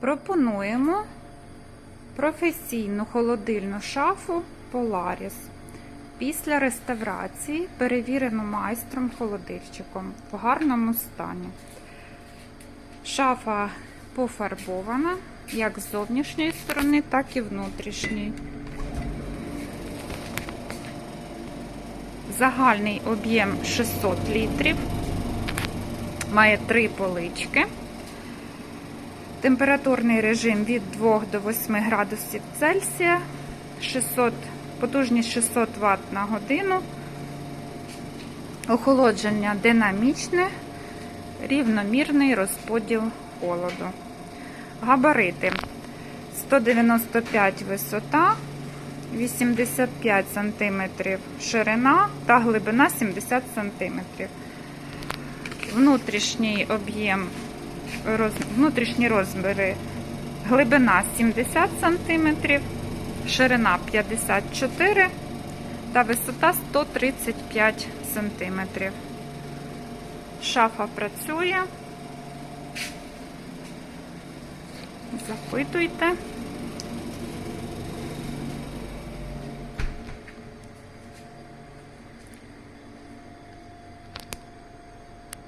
Пропонуємо професійну холодильну шафу Polaris. Після реставрації перевірено майстром холодильчиком в гарному стані. Шафа пофарбована як з зовнішньої сторони, так і внутрішньої. Загальний об'єм 600 літрів. Має три полички. Температурний режим від 2 до 8 градусів Цельсія, 600, потужність 600 Вт на годину, охолодження динамічне, рівномірний розподіл холоду. Габарити 195 висота, 85 см ширина та глибина 70 см. Внутрішній об'єм роз, внутрішні розміри глибина 70 см, ширина 54 та висота 135 см. Шафа працює. Запитуйте.